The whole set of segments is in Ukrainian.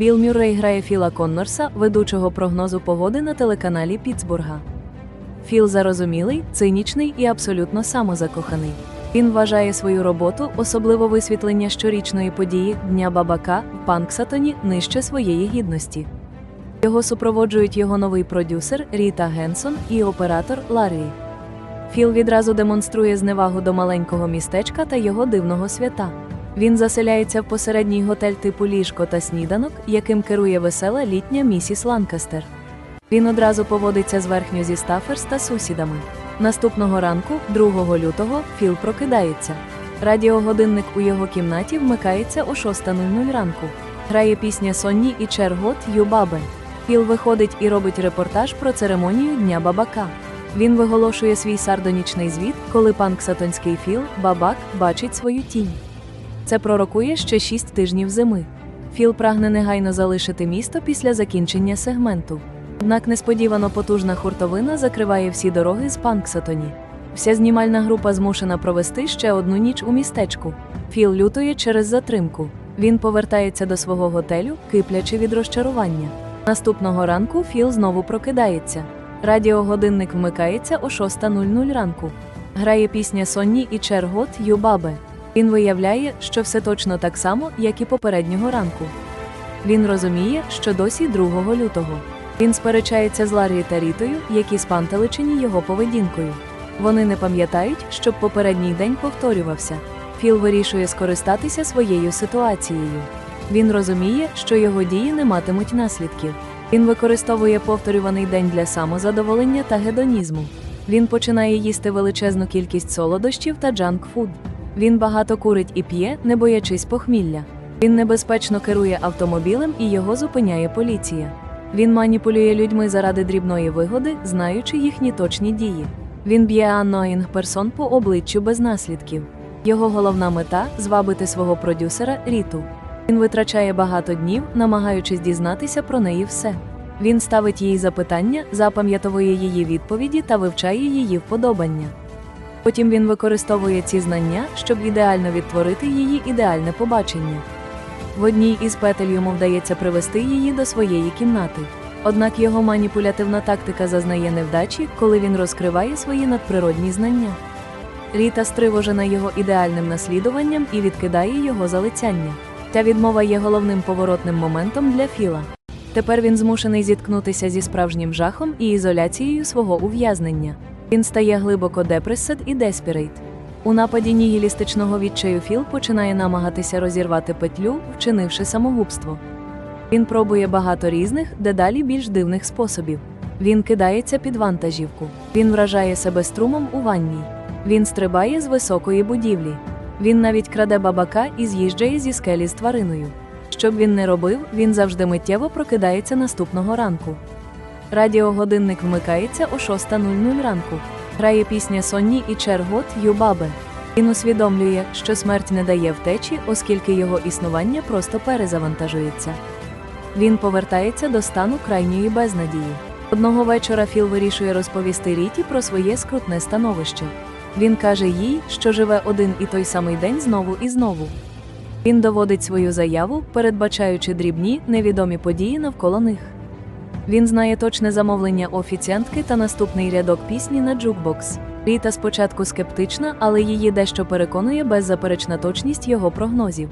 Біл Мюррей грає Філа Коннорса, ведучого прогнозу погоди на телеканалі Пітсбурга. Філ зарозумілий, цинічний і абсолютно самозакоханий. Він вважає свою роботу, особливо висвітлення щорічної події Дня Бабака в Панксатоні нижче своєї гідності. Його супроводжують його новий продюсер Ріта Генсон і оператор Ларрі. Філ відразу демонструє зневагу до маленького містечка та його дивного свята. Він заселяється в посередній готель типу ліжко та сніданок, яким керує весела літня місіс Ланкастер. Він одразу поводиться зверхньо зі Стаферс та сусідами. Наступного ранку, 2 лютого, Філ прокидається. Радіогодинник у його кімнаті вмикається о 6.00 ранку. Грає пісня Сонні і Чергот Ю Бабе. Філ виходить і робить репортаж про церемонію Дня Бабака. Він виголошує свій сардонічний звіт, коли панксатонський Філ, Бабак, бачить свою тінь. Це пророкує ще шість тижнів зими. Філ прагне негайно залишити місто після закінчення сегменту. Однак несподівано потужна хуртовина закриває всі дороги з Панксатоні. Вся знімальна група змушена провести ще одну ніч у містечку. Філ лютує через затримку. Він повертається до свого готелю, киплячи від розчарування. Наступного ранку Філ знову прокидається. Радіогодинник вмикається о 6.00 ранку. Грає пісня Сонні і Чергот Ю Бабе. Він виявляє, що все точно так само, як і попереднього ранку. Він розуміє, що досі 2 лютого. Він сперечається з Ларрі та Рітою, які спантеличені його поведінкою. Вони не пам'ятають, щоб попередній день повторювався. Філ вирішує скористатися своєю ситуацією. Він розуміє, що його дії не матимуть наслідків. Він використовує повторюваний день для самозадоволення та гедонізму. Він починає їсти величезну кількість солодощів та джанк-фуд. Він багато курить і п'є, не боячись похмілля. Він небезпечно керує автомобілем і його зупиняє поліція. Він маніпулює людьми заради дрібної вигоди, знаючи їхні точні дії. Він б'є анноїнг персон по обличчю без наслідків. Його головна мета звабити свого продюсера Ріту. Він витрачає багато днів, намагаючись дізнатися про неї все. Він ставить їй запитання, запам'ятовує її відповіді та вивчає її вподобання. Потім він використовує ці знання, щоб ідеально відтворити її ідеальне побачення. В одній із петель йому вдається привести її до своєї кімнати. Однак його маніпулятивна тактика зазнає невдачі, коли він розкриває свої надприродні знання. Ріта стривожена його ідеальним наслідуванням і відкидає його залицяння. Ця відмова є головним поворотним моментом для Філа. Тепер він змушений зіткнутися зі справжнім жахом і ізоляцією свого ув'язнення. Він стає глибоко депресед і деспірейт. У нападі нігілістичного відчаю Філ починає намагатися розірвати петлю, вчинивши самогубство. Він пробує багато різних, дедалі більш дивних способів. Він кидається під вантажівку. Він вражає себе струмом у ванній. Він стрибає з високої будівлі. Він навіть краде бабака і з'їжджає зі скелі з твариною. Що б він не робив, він завжди миттєво прокидається наступного ранку. Радіогодинник вмикається о 6.00 ранку. Грає пісня Сонні і Чергот Ю Бабе. Він усвідомлює, що смерть не дає втечі, оскільки його існування просто перезавантажується. Він повертається до стану крайньої безнадії. Одного вечора Філ вирішує розповісти Ріті про своє скрутне становище. Він каже їй, що живе один і той самий день знову і знову. Він доводить свою заяву, передбачаючи дрібні, невідомі події навколо них. Він знає точне замовлення офіціантки та наступний рядок пісні на джукбокс. Ріта спочатку скептична, але її дещо переконує беззаперечна точність його прогнозів.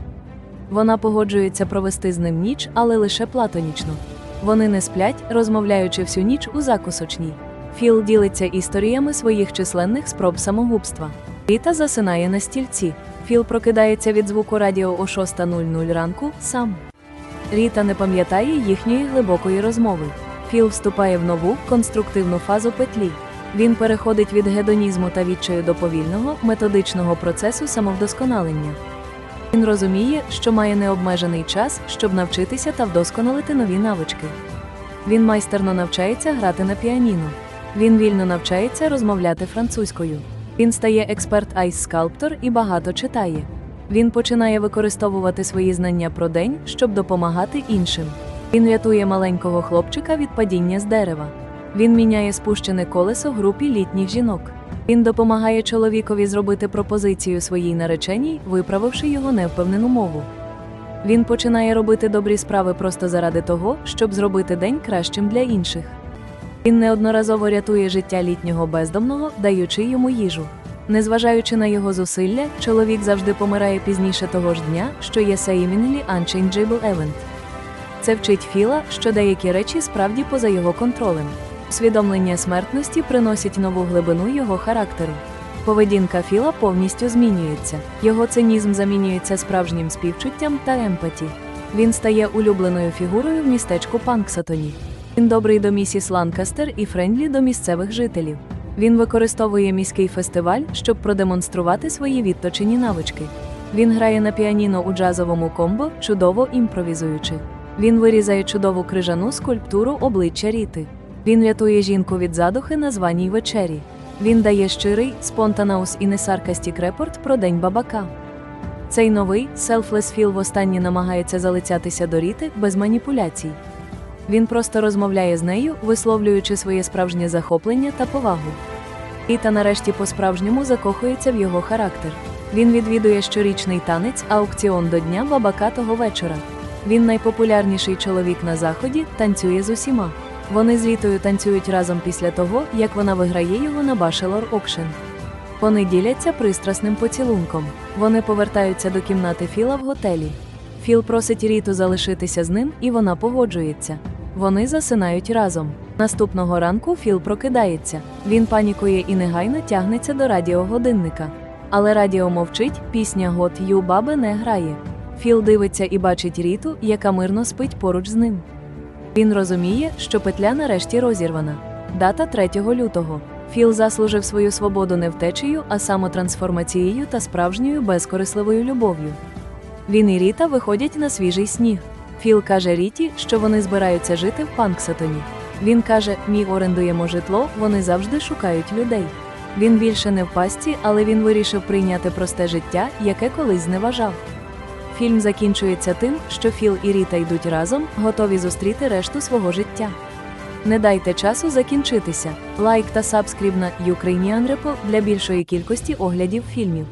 Вона погоджується провести з ним ніч, але лише платонічно. Вони не сплять, розмовляючи всю ніч у закусочній. Філ ділиться історіями своїх численних спроб самогубства. Ріта засинає на стільці. Філ прокидається від звуку радіо о 6.00 ранку сам. Ріта не пам'ятає їхньої глибокої розмови. Філ вступає в нову конструктивну фазу петлі. Він переходить від гедонізму та відчаю до повільного, методичного процесу самовдосконалення. Він розуміє, що має необмежений час, щоб навчитися та вдосконалити нові навички. Він майстерно навчається грати на піаніно. Він вільно навчається розмовляти французькою. Він стає експерт айс-скалптор і багато читає. Він починає використовувати свої знання про день, щоб допомагати іншим. Він рятує маленького хлопчика від падіння з дерева. Він міняє спущене колесо групі літніх жінок. Він допомагає чоловікові зробити пропозицію своїй нареченій, виправивши його невпевнену мову. Він починає робити добрі справи просто заради того, щоб зробити день кращим для інших. Він неодноразово рятує життя літнього бездомного, даючи йому їжу. Незважаючи на його зусилля, чоловік завжди помирає пізніше того ж дня, що є seemingly unchangeable event. Це вчить Філа, що деякі речі справді поза його контролем. Усвідомлення смертності приносить нову глибину його характеру. Поведінка Філа повністю змінюється. Його цинізм замінюється справжнім співчуттям та емпаті. Він стає улюбленою фігурою в містечку Панксатоні. Він добрий до місіс Ланкастер і френдлі до місцевих жителів. Він використовує міський фестиваль, щоб продемонструвати свої відточені навички. Він грає на піаніно у джазовому комбо, чудово імпровізуючи. Він вирізає чудову крижану скульптуру обличчя Ріти. Він рятує жінку від задухи на званій вечері. Він дає щирий, спонтанаус і несаркастік репорт про день бабака. Цей новий селфлес філ востаннє намагається залицятися до Ріти без маніпуляцій. Він просто розмовляє з нею, висловлюючи своє справжнє захоплення та повагу. Ріта нарешті по-справжньому закохується в його характер. Він відвідує щорічний танець, аукціон до дня бабака того вечора. Він найпопулярніший чоловік на заході, танцює з усіма. Вони з Рітою танцюють разом після того, як вона виграє його на Bachelor Auction. Вони діляться пристрасним поцілунком. Вони повертаються до кімнати Філа в готелі. Філ просить Ріту залишитися з ним, і вона погоджується. Вони засинають разом. Наступного ранку Філ прокидається. Він панікує і негайно тягнеться до радіогодинника. Але радіо мовчить, пісня Гот Ю Бабе не грає. Філ дивиться і бачить Ріту, яка мирно спить поруч з ним. Він розуміє, що петля нарешті розірвана. Дата 3 лютого. Філ заслужив свою свободу не втечею, а самотрансформацією та справжньою безкорисливою любов'ю. Він і Ріта виходять на свіжий сніг. Філ каже Ріті, що вони збираються жити в Панксатоні. Він каже: Ми орендуємо житло, вони завжди шукають людей. Він більше не в пастці, але він вирішив прийняти просте життя, яке колись зневажав. Фільм закінчується тим, що Філ і Ріта йдуть разом, готові зустріти решту свого життя. Не дайте часу закінчитися. Лайк та сабскріб на Ukrainian Repo для більшої кількості оглядів фільмів.